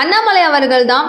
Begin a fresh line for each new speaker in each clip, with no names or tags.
அண்ணாமலை அவர்கள் தான்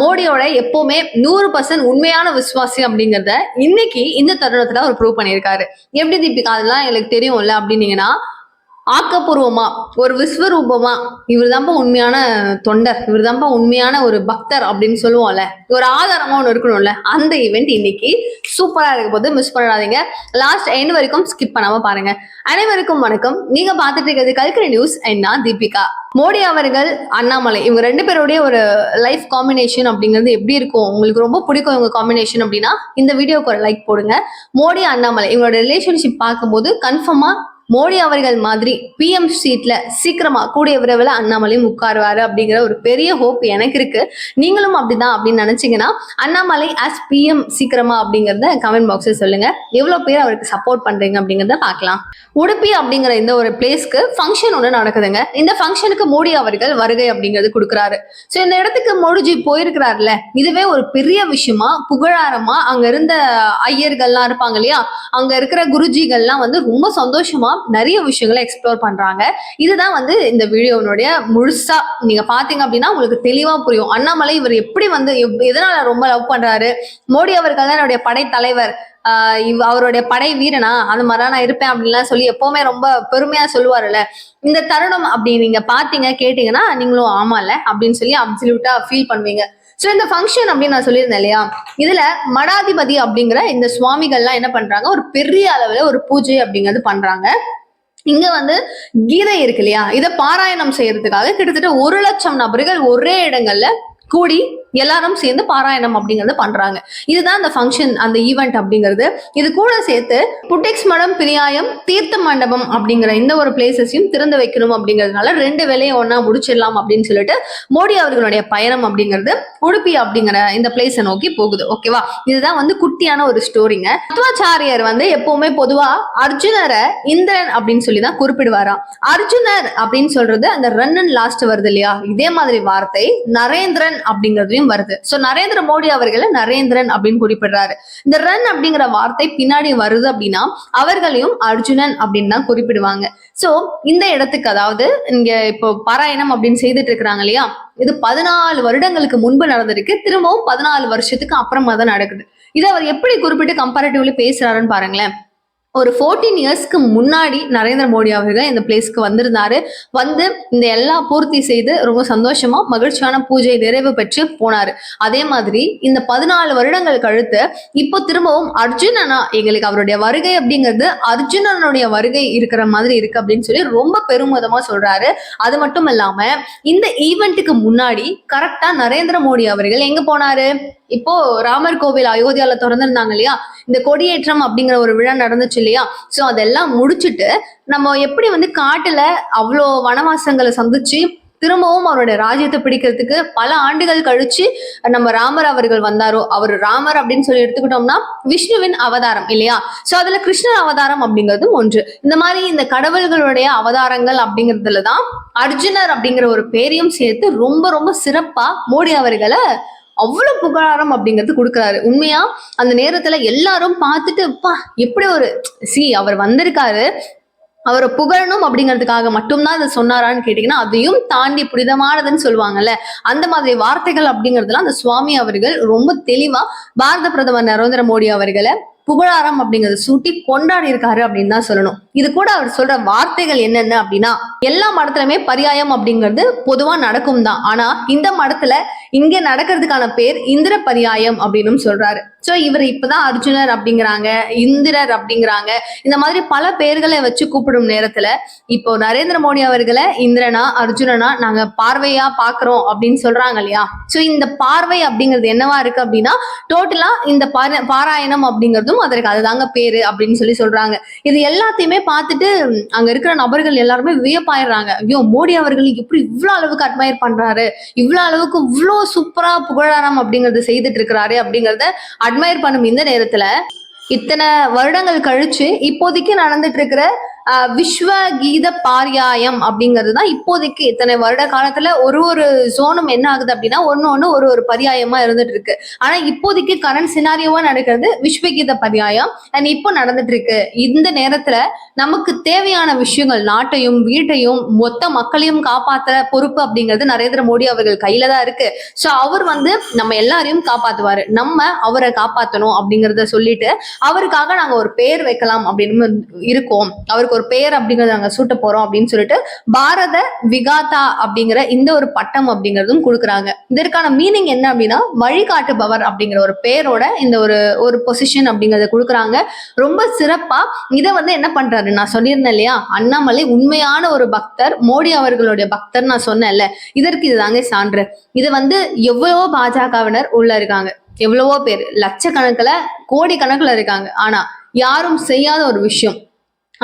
மோடியோட எப்பவுமே நூறு பர்சன்ட் உண்மையான விசுவாசி அப்படிங்கிறத இன்னைக்கு இந்த தருணத்துல அவர் ப்ரூவ் பண்ணியிருக்காரு. எப்படி தீபிகா? அதெல்லாம் எங்களுக்கு தெரியும்ல அப்படின்னீங்கன்னா ஆக்கப்பூர்வமா ஒரு விஸ்வரூபமா இவர் தான்ப்பா உண்மையான தொண்டர் இவர் தான்ப்பா உண்மையான ஒரு பக்தர் அப்படின்னு சொல்லுவோம்ல ஒரு ஆதாரமா ஒன்று இருக்கணும்ல அந்த ஈவெண்ட் இன்னைக்கு சூப்பரா இருக்க போது மிஸ் பண்ணாதீங்க. லாஸ்ட் எண்ட் வரைக்கும் ஸ்கிப் பண்ணாம பாருங்க. அனைவருக்கும் வணக்கம். நீங்க பாத்துட்டு இருக்கிறது கல்கரி நியூஸ் என்ன தீபிகா. மோடி அவர்கள் அண்ணாமலை இவங்க ரெண்டு பேருடைய ஒரு லைஃப் காம்பினேஷன் அப்படிங்கிறது எப்படி இருக்கும்? உங்களுக்கு ரொம்ப பிடிக்கும் இவங்க காம்பினேஷன் அப்படின்னா இந்த வீடியோக்கு ஒரு லைக் போடுங்க. மோடி அண்ணாமலை இவங்களோட ரிலேஷன்ஷிப் பார்க்கும்போது கன்ஃபார்மா மோடி அவர்கள் மாதிரி பிஎம் சீட்ல சீக்கிரமா கூடிய விரைவில் அண்ணாமலையும் உட்காருவாரு அப்படிங்கிற ஒரு பெரிய ஹோப் எனக்கு இருக்கு. நீங்களும் அப்படிதான் அப்படின்னு நினைச்சீங்கன்னா அண்ணாமலை ஆஸ் பிஎம் சீக்கிரமா அப்படிங்கறத கமெண்ட் பாக்ஸ்ல சொல்லுங்க. எவ்வளவு பேர் அவருக்கு சப்போர்ட் பண்றீங்க அப்படிங்கறத பார்க்கலாம். உடுப்பி அப்படிங்கிற இந்த ஒரு பிளேஸ்க்கு ஃபங்க்ஷன் ஒன்று நடக்குதுங்க. இந்த ஃபங்க்ஷனுக்கு மோடி அவர்கள் வருகை அப்படிங்கிறது கொடுக்குறாரு. ஸோ இந்த இடத்துக்கு மோடிஜி போயிருக்கிறாருல இதுவே ஒரு பெரிய விஷயமா புகழாரமா அங்க இருந்த ஐயர்கள்லாம் இருப்பாங்க இல்லையா? அங்க இருக்கிற குருஜிகள்லாம் வந்து ரொம்ப சந்தோஷமா நிறைய விஷயங்களை எக்ஸ்ப்ளோர் பண்றாங்க. இதுதான் வந்து இந்த வீடியோனுடைய முழுசா நீங்க பாத்தீங்க அப்படின்னா உங்களுக்கு தெளிவா புரியும். அண்ணாமலை இவர் எப்படி வந்து எதனால ரொம்ப லவ் பண்றாரு? மோடி அவர்கள் தான் என்னுடைய படைத்தலைவர் ஆஹ் இவ் அவருடைய படை வீரனா? அந்த மாதிரிலாம் நான் இருப்பேன் அப்படின்லாம் சொல்லி எப்பவுமே ரொம்ப பெருமையா சொல்லுவாருல்ல. இந்த தருணம் அப்படி நீங்க பாத்தீங்க கேட்டீங்கன்னா நீங்களும் ஆமால அப்படின்னு சொல்லி அப்சல்யூட்டா ஃபீல் பண்ணுவீங்க. ஸோ இந்த ஃபங்க்ஷன் அப்படின்னு நான் சொல்லியிருந்தேன் இல்லையா? இதுல மடாதிபதி அப்படிங்கிற இந்த சுவாமிகள்லாம் என்ன பண்றாங்க? ஒரு பெரிய அளவுல ஒரு பூஜை அப்படிங்கிறது பண்றாங்க. இங்க வந்து கீதை இருக்கு இல்லையா? இதை பாராயணம் செய்யறதுக்காக கிட்டத்தட்ட ஒரு லட்சம் நபர்கள் ஒரே இடங்கள்ல கூடி எல்லாரும் சேர்ந்து பாராயணம் அப்படிங்கறத பண்றாங்க. இதுதான் அந்த ஃபங்க்ஷன் அந்த ஈவெண்ட் அப்படிங்கிறது. இது கூட சேர்த்து புட்டெக்ஸ் மடம் பிரியாயம் தீர்த்த மண்டபம் அப்படிங்கிற இந்த ஒரு பிளேசஸையும் திறந்து வைக்கணும் அப்படிங்கிறதுனால ரெண்டு வேலையை ஒன்னா முடிச்சிடலாம் அப்படின்னு சொல்லிட்டு மோடி அவர்களுடைய பயணம் அப்படிங்கிறது உடுப்பி அப்படிங்கிற இந்த பிளேஸை நோக்கி போகுது. ஓகேவா இதுதான் வந்து குட்டியான ஒரு ஸ்டோரிங்க தத்துவாச்சாரியர் வந்து எப்பவுமே பொதுவா அர்ஜுனரை இந்திரன் அப்படின்னு சொல்லி தான் குறிப்பிடுவாராம். அர்ஜுனர் அப்படின்னு சொல்றது அந்த ரன் அண்ட் லாஸ்ட் வருது இல்லையா? இதே மாதிரி வார்த்தை நரேந்திரன் அப்படிங்கிறதையும் வருது. சோ நரேந்திர மோடி அவர்களை நரேந்திரன் அப்படின்னு குறிப்பிடுறாரு. இந்த ரன் அப்படிங்கிற வார்த்தை பின்னாடி வருது அப்படின்னா அவர்களையும் அர்ஜுனன் அப்படின்னு தான் குறிப்பிடுவாங்க. சோ இந்த இடத்துக்கு அதாவது இங்க இப்போ பாராயணம் அப்படின்னு செய்துட்டு இருக்கிறாங்க இல்லையா? இது பதினாலு வருடங்களுக்கு முன்பு நடந்திருக்கு. திரும்பவும் பதினாலு வருஷத்துக்கு அப்புறமா தான் நடக்குது. இதை அவர் எப்படி குறிப்பிட்டு கம்பேரிட்டிவ்லி பேசுறாருன்னு பாருங்களேன். ஒரு ஃபோர்டீன் இயர்ஸ்க்கு முன்னாடி நரேந்திர மோடி அவர்கள் இந்த பிளேஸ்க்கு வந்திருந்தாரு. வந்து இந்த எல்லாம் பூர்த்தி செய்து ரொம்ப சந்தோஷமா மகிழ்ச்சியான பூஜை நிறைவு பெற்று போனாரு. அதே மாதிரி இந்த பதினாலு வருடங்கள் கழுத்து இப்போ திரும்பவும் அர்ஜுனனா எங்களுக்கு அவருடைய வருகை அப்படிங்கிறது அர்ஜுனனுடைய வருகை இருக்கிற மாதிரி இருக்கு அப்படின்னு சொல்லி ரொம்ப பெருமிதமா சொல்றாரு. அது மட்டும் இல்லாம இந்த ஈவெண்ட்டுக்கு முன்னாடி கரெக்டா நரேந்திர மோடி அவர்கள் எங்க போனாரு? இப்போ ராமர் கோவில் அயோத்தியால திறந்திருந்தாங்க இல்லையா? இந்த கொடியேற்றம் அப்படிங்கிற ஒரு விழா நடந்துச்சு இல்லையா? சோ அதெல்லாம் முடிச்சுட்டு நம்ம எப்படி வந்து காட்டுல அவ்வளோ வனவாசங்களை சந்திச்சு திரும்பவும் அவருடைய ராஜ்யத்தை பிடிக்கிறதுக்கு பல ஆண்டுகள் கழிச்சு நம்ம ராமர் அவர்கள் வந்தாரோ அவர் ராமர் அப்படின்னு சொல்லி எடுத்துக்கிட்டோம்னா விஷ்ணுவின் அவதாரம் இல்லையா? சோ அதுல கிருஷ்ணர் அவதாரம் அப்படிங்கிறதும் ஒன்று. இந்த மாதிரி இந்த கடவுள்களுடைய அவதாரங்கள் அப்படிங்கிறதுல தான் அர்ஜுனர் அப்படிங்கிற ஒரு பேரையும் சேர்த்து ரொம்ப ரொம்ப சிறப்பா மோடி அவர்களை அவ்வளவு புகழாரம் அப்படிங்கிறது கொடுக்குறாரு. உண்மையா? அந்த நேரத்துல எல்லாரும் பார்த்துட்டு அப்பா எப்படி ஒரு சி அவர் வந்திருக்காரு. அவரை புகழணும் அப்படிங்கிறதுக்காக மட்டும்தான் இதை சொன்னாரான்னு கேட்டீங்கன்னா அதையும் தாண்டி புனிதமானதுன்னு சொல்லுவாங்கல்ல. அந்த மாதிரி வார்த்தைகள் அப்படிங்கிறதுலாம் அந்த சுவாமி அவர்கள் ரொம்ப தெளிவா பாரத பிரதமர் நரேந்திர மோடி அவர்களை புகழாரம் அப்படிங்கறத சூட்டி கொண்டாடி இருக்காரு அப்படின்னு தான் சொல்லணும். இது கூட அவர் சொல்ற வார்த்தைகள் என்னென்ன அப்படின்னா எல்லா மடத்துலயுமே பரியாயம் அப்படிங்கிறது பொதுவா நடக்கும் தான் ஆனா இந்த மடத்துல இங்க நடக்கிறதுக்கான பேர் இந்திர பரியாயம் அப்படின்னு சொல்றாரு. சோ இவர் இப்பதான் அர்ஜுனர் அப்படிங்கிறாங்க இந்திரர் அப்படிங்கிறாங்க. இந்த மாதிரி பல பேர்களை வச்சு கூப்பிடும் நேரத்துல இப்போ நரேந்திர மோடி அவர்களை இந்திரனா அர்ஜுனனா நாங்க பார்வையா பாக்குறோம் அப்படின்னு சொல்றாங்க இல்லையா? சோ இந்த பார்வை அப்படிங்கிறது என்னவா இருக்கு அப்படின்னா டோட்டலா இந்த பார- பாராயணம் அப்படிங்கிறதும் அதற்கு அதுதாங்க பேரு அப்படின்னு சொல்லி சொல்றாங்க. இது எல்லாத்தையுமே பார்த்துட்டு அங்க இருக்கிற நபர்கள் எல்லாருமே வியப்பாயிடுறாங்க. ஐயோ மோடி அவர்கள் எப்படி இவ்வளவு அளவுக்கு அட்மயர் பண்றாரு இவ்வளவு அளவுக்கு இவ்வளோ சூப்பரா புகழாரம் அப்படிங்கறது செய்துட்டு இருக்கிறாரு அப்படிங்கறத அட்மயர் பண்ணும் இந்த நேரத்துல இத்தனை வருடங்கள் கழிச்சு இப்போதைக்கு நடந்துட்டு இருக்கிற விஸ்வ கீத பாரியாயம் அப்படிங்கிறது தான் இப்போதைக்கு இத்தனை வருட காலத்துல ஒரு ஒரு ஜோனும் என்ன ஆகுது அப்படின்னா ஒன்னு ஒன்னு ஒரு ஒரு பரியாயமா இருந்துட்டு இருக்கு. ஆனா இப்போதைக்கு கரண்ட் சினாரியோவா நடக்கிறது விஸ்வகீத பரியாயம். அண்ட் இப்போ நடந்துட்டு இருக்கு. இந்த நேரத்துல நமக்கு தேவையான விஷயங்கள் நாட்டையும் வீட்டையும் மொத்த மக்களையும் காப்பாத்துற பொறுப்பு அப்படிங்கிறது நரேந்திர மோடி அவர்கள் கையில தான் இருக்கு. ஸோ அவர் வந்து நம்ம எல்லாரையும் காப்பாத்துவாரு. நம்ம அவரை காப்பாத்தணும் அப்படிங்கிறத சொல்லிட்டு அவருக்காக நாங்க ஒரு பேர் வைக்கலாம் அப்படின்னு இருக்கோம். அவருக்கு ஒரு பேர் அப்படிங்கறத நாங்க சூட்ட போறோம் அப்படின்னு சொல்லிட்டு பாரத விகாதா அப்படிங்கிற இந்த ஒரு பட்டம் அப்படிங்கறதும் கொடுக்குறாங்க. இதற்கான மீனிங் என்ன அப்படின்னா வழிகாட்டுபவர் அப்படிங்கிற ஒரு பேரோட இந்த ஒரு ஒரு பொசிஷன் அப்படிங்கறத கொடுக்குறாங்க. ரொம்ப சிறப்பா இதை வந்து என்ன பண்றாரு? நான் சொல்லியிருந்தேன் இல்லையா? அண்ணாமலை உண்மையான ஒரு பக்தர் மோடி அவர்களுடைய பக்தர் நான் சொன்னேன்ல. இதற்கு இதுதாங்க சான்று. இது வந்து எவ்வளவோ பாஜகவினர் உள்ள இருக்காங்க. எவ்வளவோ பேர். லட்சக்கணக்கில் கோடி கணக்குல இருக்காங்க. ஆனா யாரும் செய்யாத ஒரு விஷயம்.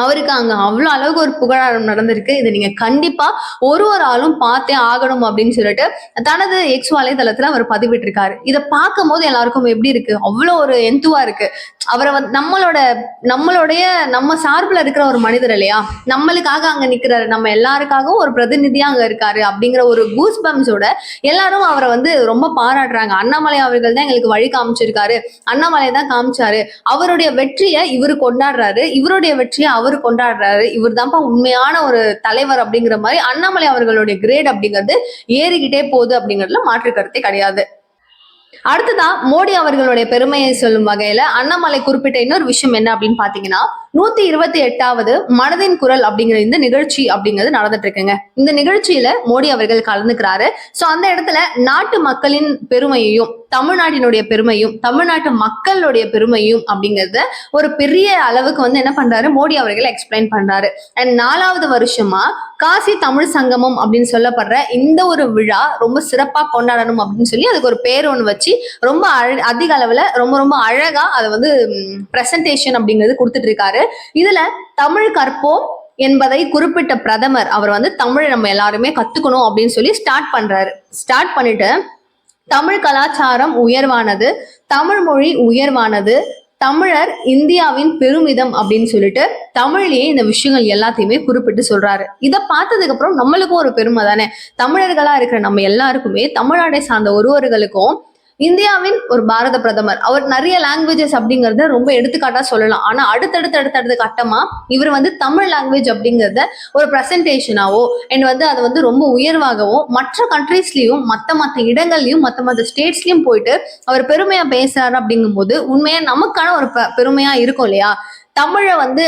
அவருக்கு அங்க அவ்வளவு அளவுக்கு ஒரு புகழாரம் நடந்திருக்கு. இதை நீங்க கண்டிப்பா ஒரு ஒரு ஆளும் பார்த்தே ஆகணும் அப்படின்னு சொல்லிட்டு தனது எக்ஸ் வலைதளத்துல அவர் பதிவிட்டிருக்காரு. இதை பார்க்கும் போது எல்லாருக்கும் எப்படி இருக்கு? அவ்வளவு ஒரு எந்துவா இருக்கு. அவரை வந்து நம்மளோட நம்மளுடைய நம்ம சார்பில் இருக்கிற ஒரு மனிதர் இல்லையா? நம்மளுக்காக அங்க நிக்கிறாரு. நம்ம எல்லாருக்காகவும் ஒரு பிரதிநிதியா அங்க இருக்காரு அப்படிங்கிற ஒரு கூஸ் பம்ஸோட எல்லாரும் அவரை வந்து ரொம்ப பாராட்டுறாங்க. அண்ணாமலை அவர்கள் தான் எங்களுக்கு வழி காமிச்சிருக்காரு. அண்ணாமலை தான் காமிச்சாரு. அவருடைய வெற்றியை இவர் கொண்டாடுறாரு. இவருடைய வெற்றியை அவர் கொண்டாடுறாரு. இவர் தான்ப்பா உண்மையான ஒரு தலைவர் அப்படிங்கிற மாதிரி அண்ணாமலை அவர்களுடைய கிரேட் அப்படிங்கிறது ஏறிக்கிட்டே போகுது அப்படிங்கிறதுல மாற்று கருத்தே கிடையாது. அடுத்ததா மோடி அவர்களுடைய பெருமையை சொல்லும் வகையில அண்ணாமலை குறிப்பிட்ட இன்னொரு விஷயம் என்ன அப்படின்னு பாத்தீங்கன்னா நூத்தி இருபத்தி எட்டாவது மனதின் குரல் அப்படிங்கிற இந்த நிகழ்ச்சி அப்படிங்கிறது நடந்துட்டு இருக்குங்க இந்த நிகழ்ச்சியில மோடி அவர்கள் கலந்துக்கிறாரு. சோ அந்த இடத்துல நாட்டு மக்களின் பெருமையையும் தமிழ்நாட்டினுடைய பெருமையும் தமிழ்நாட்டு மக்களுடைய பெருமையும் அப்படிங்கறத ஒரு பெரிய அளவுக்கு வந்து என்ன பண்றாரு? மோடி அவர்கள் எக்ஸ்பிளைன் பண்றாரு. அண்ட் நாலாவது வருஷமா காசி தமிழ் சங்கமம் அப்படின்னு சொல்லப்படுற இந்த ஒரு விழா ரொம்ப சிறப்பா கொண்டாடணும் அப்படின்னு சொல்லி அதுக்கு ஒரு பேர் ஒன்று வச்சு ரொம்ப அழ- அதிக அளவுல ரொம்ப ரொம்ப அழகா அதை வந்து பிரசன்டேஷன் அப்படிங்கிறது கொடுத்துட்டு இருக்காரு இதுல தமிழ் கற்போம் என்பதை குறிப்பிட்ட பிரதமர் அவர் வந்து தமிழை நம்ம எல்லாருமே கத்துக்கணும் அப்படின்னு சொல்லி ஸ்டார்ட் பண்றாரு. ஸ்டார்ட் பண்ணிட்டு தமிழ் கலாச்சாரம் உயர்வானது தமிழ் மொழி உயர்வானது தமிழர் இந்தியாவின் பெருமிதம் அப்படின்னு சொல்லிட்டு தமிழ்லயே இந்த விஷயங்கள் எல்லாத்தையுமே குறிப்பிட்டு சொல்றாரு. இதை பார்த்ததுக்கு அப்புறம் நம்மளுக்கும் ஒரு பெருமை தானே? தமிழர்களா இருக்கிற நம்ம எல்லாருக்குமே தமிழ்நாடை சார்ந்த ஒருவர்களுக்கும் இந்தியாவின் ஒரு பாரத பிரதமர். அவர் நிறைய லாங்குவேஜஸ் அப்படிங்கறத ரொம்ப எடுத்துக்காட்டா சொல்லலாம். ஆனா அடுத்தடுத்து அடுத்தடுத்த கட்டமா இவர் வந்து தமிழ் லாங்குவேஜ் அப்படிங்கறத ஒரு பிரசன்டேஷனாவோ அண்ட் வந்து அது வந்து ரொம்ப உயர்வாகவோ மற்ற கண்ட்ரீஸ்லயும் மத்த மத்த இடங்கள்லயும் மத்த மத்த ஸ்டேட்ஸ்லயும் போயிட்டு அவர் பெருமையா பேசுறாரு அப்படிங்கும்போது உண்மையா நமக்கான ஒரு பெருமையா இருக்கும் இல்லையா? தமிழை வந்து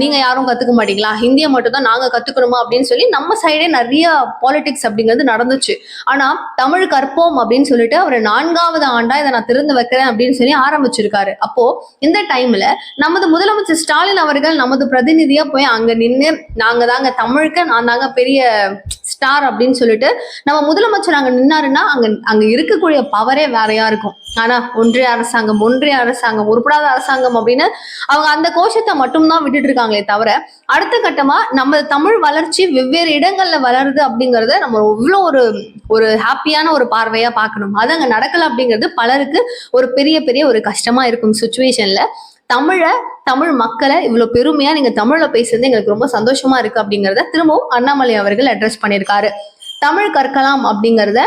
நீங்க யாரும் கத்துக்க மாட்டீங்களா? ஹிந்தியை மட்டும் தான் நாங்க கத்துக்கணுமா அப்படின்னு சொல்லி நம்ம சைடே நிறைய பாலிடிக்ஸ் அப்படிங்கிறது நடந்துச்சு. ஆனா தமிழ் கற்போம் அப்படின்னு சொல்லிட்டு அவர் நான்காவது ஆண்டா இதை நான் திறந்து வைக்கிறேன் அப்படின்னு சொல்லி ஆரம்பிச்சிருக்காரு. அப்போ இந்த டைம்ல நமது முதலமைச்சர் ஸ்டாலின் அவர்கள் நமது பிரதிநிதியா போய் அங்க நின்று நாங்க தாங்க தமிழுக்கு நான் தாங்க பெரிய ஸ்டார் அப்படின்னு சொல்லிட்டு நம்ம முதலமைச்சர் அங்க நின்னாருன்னா அங்க அங்க இருக்கக்கூடிய பவரே வேறையா இருக்கும் ஆனா ஒன்றிய அரசாங்கம் ஒன்றிய அரசாங்கம் உருப்படாத அரசாங்கம் அப்படின்னு அவங்க அந்த கோஷத்தை மட்டும்தான் விட்டுட்டு இருக்காங்களே தவிர அடுத்த கட்டமா நம்ம தமிழ் வளர்ச்சி வெவ்வேறு இடங்கள்ல வளருது அப்படிங்கறத நம்ம இவ்வளோ ஒரு ஒரு ஹாப்பியான ஒரு பார்வையா பார்க்கணும். அது அங்க நடக்கல அப்படிங்கிறது பலருக்கு ஒரு பெரிய பெரிய ஒரு கஷ்டமா இருக்கும் சுச்சுவேஷன்ல தமிழை தமிழ் மக்களை இவ்வளவு பெருமையா நீங்க தமிழ்ல பேசுறது எங்களுக்கு ரொம்ப சந்தோஷமா இருக்கு அப்படிங்கறத திரும்பவும் அண்ணாமலை அவர்கள் அட்ரஸ் பண்ணியிருக்காரு. தமிழ் கற்கலாம் அப்படிங்கிறத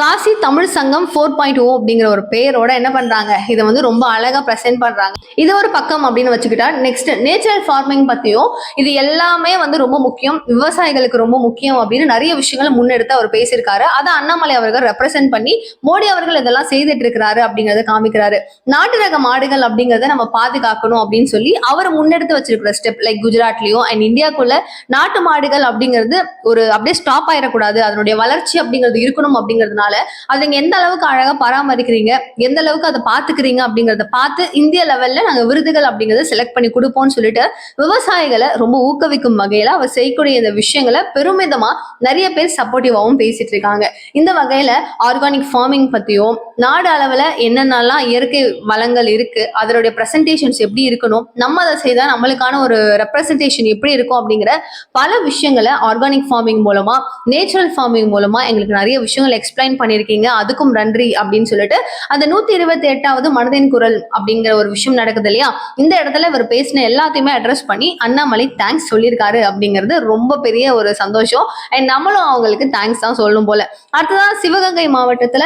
காசி தமிழ் சங்கம் ஃபோர் பாயிண்ட் ஓ அப்படிங்கிற ஒரு பெயரோட என்ன பண்றாங்க? இதை வந்து ரொம்ப அழகா ப்ரெசென்ட் பண்றாங்க. இது ஒரு பக்கம் அப்படின்னு வச்சுக்கிட்டா நெக்ஸ்ட் நேச்சுரல் ஃபார்மிங் பத்தியும் இது எல்லாமே வந்து ரொம்ப முக்கியம். விவசாயிகளுக்கு ரொம்ப முக்கியம் அப்படின்னு நிறைய விஷயங்களை முன்னெடுத்து அவர் பேசியிருக்காரு. அதை அண்ணாமலை அவர்கள் ரெப்ரசென்ட் பண்ணி மோடி அவர்கள் இதெல்லாம் செய்துட்டு இருக்கிறாரு அப்படிங்கறத காமிக்கிறாரு. நாட்டு ரக மாடுகள் அப்படிங்கறத நம்ம பாதுகாக்கணும் அப்படின்னு சொல்லி அவர் முன்னெடுத்து வச்சிருக்கிற ஸ்டெப் லைக் குஜராத்லயும் அண்ட் இந்தியாக்குள்ள நாட்டு மாடுகள் அப்படிங்கிறது ஒரு அப்படியே ஸ்டாப் ஆயிடக்கூடாது. அதனுடைய வளர்ச்சி அப்படிங்கிறது இருக்கணும் அப்படிங்கிறதுனால அதை நீங்க எந்த அளவுக்கு அழகா பராமரிக்கிறீங்க எந்த அளவுக்கு அதை பாத்துக்கிறீங்க அப்படிங்கறத பார்த்து இந்திய லெவல்ல நாங்க விருதுகள் அப்படிங்கறத செலக்ட் பண்ணி கொடுப்போம்னு சொல்லிட்டு விவசாயிகளை ரொம்ப ஊக்குவிக்கும் வகையில அவர் செய்யக்கூடிய இந்த விஷயங்களை பெருமிதமா நிறைய பேர் சப்போர்ட்டிவாவும் பேசிட்டு இருக்காங்க. இந்த வகையில ஆர்கானிக் ஃபார்மிங் பத்தியும் நாடு அளவுல என்னென்னலாம் இயற்கை வளங்கள் இருக்கு அதனுடைய பிரசன்டேஷன்ஸ் எப்படி இருக்கணும் நம்ம அதை செய்தா நம்மளுக்கான ஒரு ரெப்ரசன்டேஷன் எப்படி இருக்கும் அப்படிங்கிற பல விஷயங்களை ஆர்கானிக் ஃபார்மிங் மூலமா நேச்சுரல் ஃபார்மிங் மூலமா எங்களுக்கு நிறைய விஷயங்கள் எக்ஸ்பிளைன் பண்ணியிருக்கீங்க. அதுக்கும் நன்றி அப்படின்னு சொல்லிட்டு அந்த நூத்தி இருபத்தி எட்டாவது மனதின் குரல் அப்படிங்கிற ஒரு விஷயம் நடக்குது இல்லையா? இந்த இடத்துல இவர் பேசின எல்லாத்தையுமே அட்ரஸ் பண்ணி அண்ணாமலை தேங்க்ஸ் சொல்லியிருக்காரு அப்படிங்கிறது ரொம்ப பெரிய ஒரு சந்தோஷம். அண்ட் நம்மளும் அவங்களுக்கு தேங்க்ஸ் தான் சொல்லணும் போல. அடுத்ததான் சிவகங்கை மாவட்டத்துல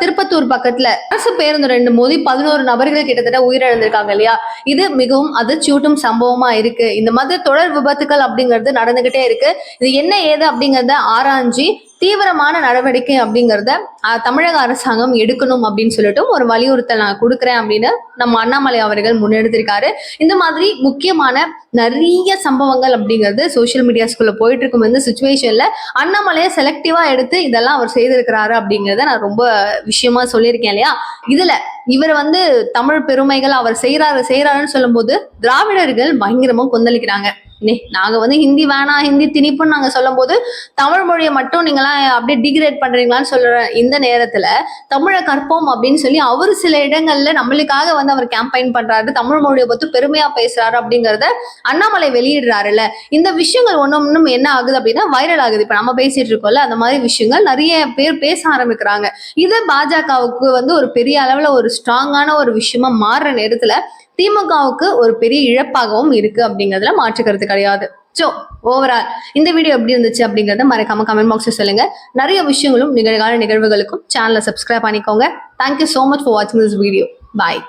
திருப்பத்தூர் பக்கத்துல அரசு பேருந்து ரெண்டு மோதி பதினோரு நபர்கள் கிட்டத்தட்ட உயிரிழந்திருக்காங்க இல்லையா? இது மிகவும் அதிர்ச்சியூட்டும் சம்பவமா இருக்கு. இந்த மாதிரி தொடர் விபத்துக்கள் அப்படிங்கிறது நடந்துகிட்டே இருக்கு. இது என்ன ஏது அப்படிங்கறத ஆராய்ஞ்சு தீவிரமான நடவடிக்கை அப்படிங்கிறத தமிழக அரசாங்கம் எடுக்கணும் அப்படின்னு சொல்லிட்டு ஒரு வலியுறுத்தல் நான் கொடுக்குறேன் அப்படின்னு நம்ம அண்ணாமலை அவர்கள் முன்னெடுத்திருக்காரு. இந்த மாதிரி முக்கியமான நிறைய சம்பவங்கள் அப்படிங்கிறது சோஷியல் மீடியாஸ்குள்ள போயிட்டு இருக்கும் இந்த சுச்சுவேஷன்ல அண்ணாமலையை செலக்டிவா எடுத்து இதெல்லாம் அவர் செய்திருக்கிறாரு அப்படிங்கிறத நான் ரொம்ப விஷயமா சொல்லியிருக்கேன் இல்லையா? இதுல இவர் வந்து தமிழ் பெருமைகள் அவர் செய்யறாரு செய்யறாருன்னு சொல்லும்போது திராவிடர்கள் பயங்கரமா கொந்தளிக்கிறாங்க. நாங்க வந்து ஹிந்தி வேணாம் ஹிந்தி திணிப்புன்னு நாங்க சொல்லும்போது தமிழ் மொழியை மட்டும் நீங்களாம் அப்படியே டிகிரேட் பண்றீங்களான்னு சொல்ற இந்த நேரத்துல தமிழை கற்போம் அப்படின்னு சொல்லி அவர் சில இடங்கள்ல நம்மளுக்காக வந்து அவர் கேம்பெயின் பண்றாரு தமிழ் மொழியை பத்தி பெருமையா பேசுறாரு அப்படிங்கறத அண்ணாமலை வெளியிடுறாருல்ல. இந்த விஷயங்கள் ஒன்னும் ஒண்ணும் என்ன ஆகுது அப்படின்னா வைரல் ஆகுது. இப்ப நம்ம பேசிட்டு இருக்கோம்ல அந்த மாதிரி விஷயங்கள் நிறைய பேர் பேச ஆரம்பிக்கிறாங்க. இது பாஜகவுக்கு வந்து ஒரு பெரிய அளவுல ஒரு ஸ்ட்ராங்கான ஒரு விஷயமா மாறுற நேரத்துல திமுகவுக்கு ஒரு பெரிய இழப்பாகவும் இருக்கு அப்படிங்கிறதுல மாற்றுக்கிறது கிடையாது. ஸோ ஓவரால் இந்த வீடியோ எப்படி இருந்துச்சு அப்படிங்கறத மறக்காம கமெண்ட் பாக்ஸ்ல சொல்லுங்க. நிறைய விஷயங்களும் நிகழ்கால நிகழ்வுகளுக்கும் சேனலை சப்ஸ்கிரைப் பண்ணிக்கோங்க. Thank you so much for வாட்சிங் திஸ் வீடியோ பாய்